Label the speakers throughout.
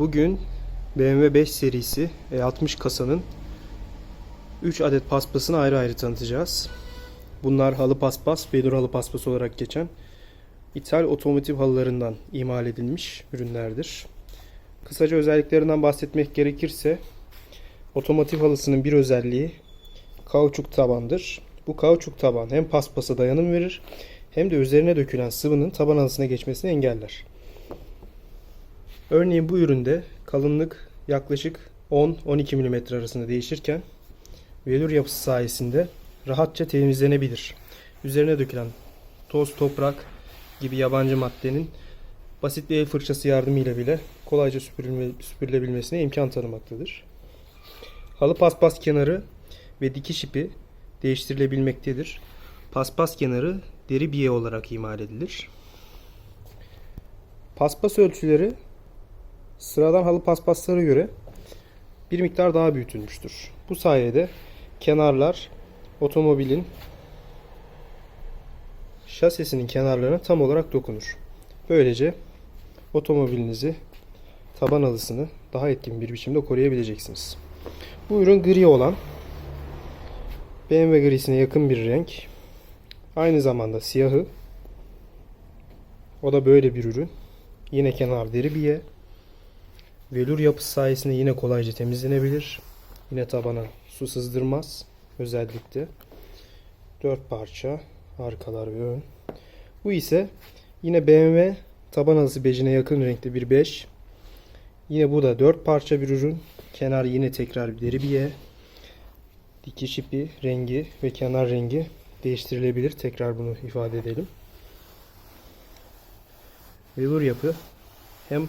Speaker 1: Bugün BMW 5 serisi E60 kasanın 3 adet paspasını ayrı ayrı tanıtacağız. Bunlar halı paspas, vedur halı paspas olarak geçen İthal otomotiv halılarından imal edilmiş ürünlerdir. Kısaca özelliklerinden bahsetmek gerekirse otomotiv halısının bir özelliği kauçuk tabandır. Bu kauçuk taban hem paspasa dayanım verir hem de üzerine dökülen sıvının taban halısına geçmesini engeller. Örneğin bu üründe kalınlık yaklaşık 10-12 mm arasında değişirken velür yapısı sayesinde rahatça temizlenebilir. Üzerine dökülen toz, toprak gibi yabancı maddenin basit bir el fırçası yardımıyla bile kolayca süpürülme, süpürülebilmesine imkan tanımaktadır. Halı paspas kenarı ve dikiş ipi değiştirilebilmektedir. Paspas kenarı deri biye olarak imal edilir. Paspas ölçüleri sıradan halı paspaslara göre bir miktar daha büyütülmüştür. Bu sayede kenarlar otomobilin şasisinin kenarlarına tam olarak dokunur. Böylece otomobilinizi taban halısını daha etkin bir biçimde koruyabileceksiniz. Bu ürün gri olan BMW grisine yakın bir renk. Aynı zamanda siyahı. O da böyle bir ürün. Yine kenar deri biye. Velur yapısı sayesinde yine kolayca temizlenebilir. Yine tabana su sızdırmaz özellikle. 4 parça arkalar ve ön. Bu ise yine BMW taban halısı bejine yakın renkte bir 5. Yine bu da 4 parça bir ürün. Kenar yine tekrar bir deri biye. Dikiş ipi rengi ve kenar rengi değiştirilebilir. Tekrar bunu ifade edelim. Velour yapı hem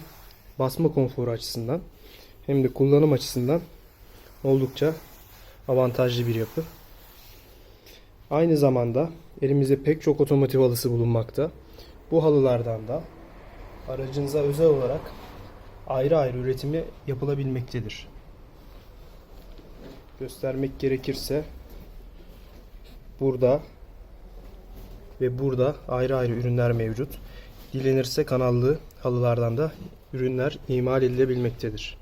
Speaker 1: basma konforu açısından hem de kullanım açısından oldukça avantajlı bir yapı. Aynı zamanda elimizde pek çok otomotiv halısı bulunmakta. Bu halılardan da aracınıza özel olarak ayrı ayrı üretimi yapılabilmektedir. Göstermek gerekirse burada ve burada ayrı ayrı ürünler mevcut. Dilenirse kanallı halılardan da ürünler imal edilebilmektedir.